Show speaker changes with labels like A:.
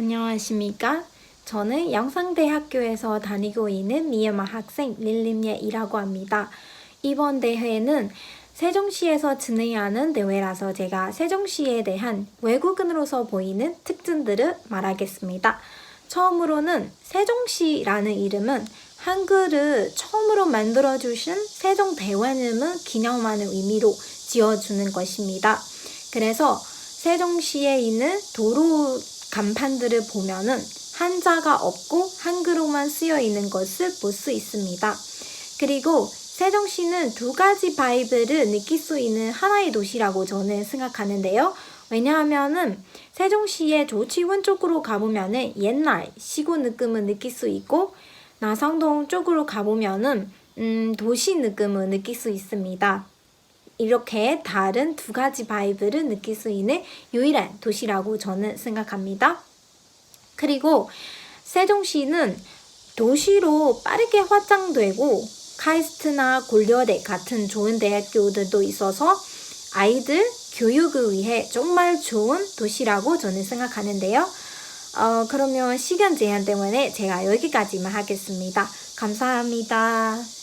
A: 안녕하십니까? 저는 영상대학교에서 다니고 있는 미얀마 학생 릴림예이라고 합니다. 이번 대회는 세종시에서 진행하는 대회라서 제가 세종시에 대한 외국인으로서 보이는 특징들을 말하겠습니다. 처음으로는 세종시라는 이름은 한글을 처음으로 만들어주신 세종대왕님을 기념하는 의미로 지어주는 것입니다. 그래서 세종시에 있는 도로 간판들을 보면은 한자가 없고 한글로만 쓰여 있는 것을 볼 수 있습니다. 그리고 세종시는 두 가지 바이브를 느낄 수 있는 하나의 도시라고 저는 생각하는데요. 왜냐하면은 세종시의 조치원 쪽으로 가보면은 옛날 시골 느낌을 느낄 수 있고 나상동 쪽으로 가보면은 음, 도시 느낌을 느낄 수 있습니다. 이렇게 다른 두 가지 바이브를 느낄 수 있는 유일한 도시라고 저는 생각합니다. 그리고 세종시는 도시로 빠르게 확장되고 카이스트나 고려대 같은 좋은 대학교들도 있어서 아이들 교육을 위해 정말 좋은 도시라고 저는 생각하는데요. 어, 그러면 시간 제한 때문에 제가 여기까지만 하겠습니다. 감사합니다.